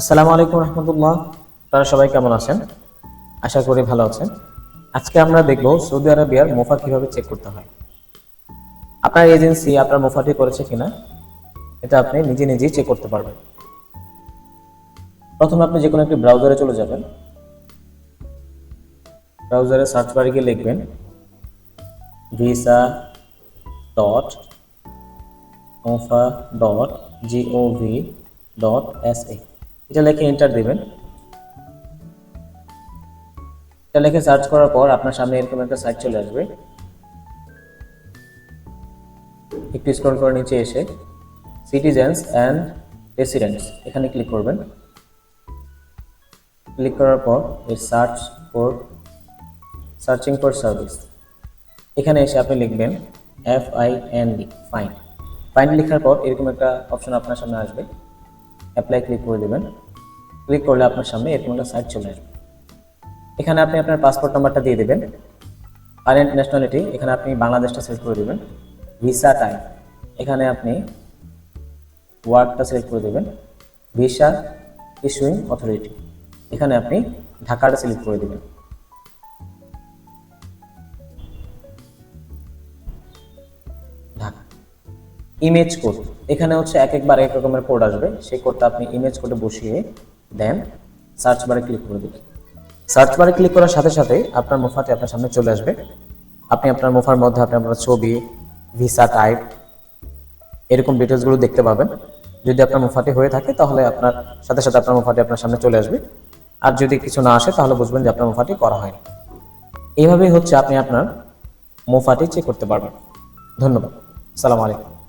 আসসালামু আলাইকুম রহমতুল্লাহ। আপনারা সবাই কেমন আছেন? আশা করি ভালো আছেন। আজকে আমরা দেখব সৌদি আরবিয়ার মোফা কীভাবে চেক করতে হয়। আপনার এজেন্সি আপনার মোফাটি করেছে কিনা, এটা আপনি নিজে নিজেই চেক করতে পারবেন। প্রথমে আপনি যে কোনো একটি ব্রাউজারে চলে যাবেন। ব্রাউজারে সার্চ বারে গিয়ে লিখবেন visa dot MOFA dot GOV dot S A এটা লিখে এন্টার দিবেন। এটা লিখে সার্চ করার পর আপনার সামনে এরকম একটা সাইট চলে আসবে। একটু স্ক্রল করে নিচে এসে সিটিজেন্স অ্যান্ড রেসিডেন্টস এখানে ক্লিক করবেন। ক্লিক করার পর এই search for searching for service এখানে এসে আপনি লিখবেন F I N D find find লেখার পর এরকম একটা অপশন আপনার সামনে আসবে। অ্যাপ্লাই ক্লিক করে দেবেন। ক্লিক করলে আপনার সামনে এরকম একটা সাইট চলে আসবে। এখানে আপনি আপনার পাসপোর্ট নাম্বারটা দিয়ে দেবেন। কারেন্ট ন্যাশনালিটি এখানে আপনি বাংলাদেশটা সিলেক্ট করে দেবেন। ভিসা টাইপ এখানে আপনি ওয়ার্কটা সিলেক্ট করে দেবেন। ভিসা ইস্যুইং অথরিটি এখানে আপনি ঢাকাটা সিলেক্ট করে দেবেন। ইমেজ কোড এখানে হচ্ছে এক একবার এক রকমের কোড আসবে। সেই কোডটা আপনি ইমেজ কোডে বসিয়ে দেন সার্চ বারে ক্লিক করে দিবেন। সার্চ বারে ক্লিক করার সাথে সাথে আপনার মুফাটি আপনার সামনে চলে আসবে। আপনি আপনার মুফার মধ্যে আপনি আপনার ছবি ভিসা টাইপ এরকম ডিটেলসগুলো দেখতে পাবেন। যদি আপনার মুফাটি হয়ে থাকে, তাহলে আপনার সাথে সাথে আপনার মুফাটি আপনার সামনে চলে আসবে। আর যদি কিছু না আসে, তাহলে বুঝবেন যে আপনার মুফাটি করা হয়নি। এইভাবেই হচ্ছে আপনি আপনার মুফাটি চেক করতে পারবেন। ধন্যবাদ। সালাম আলাইকুম।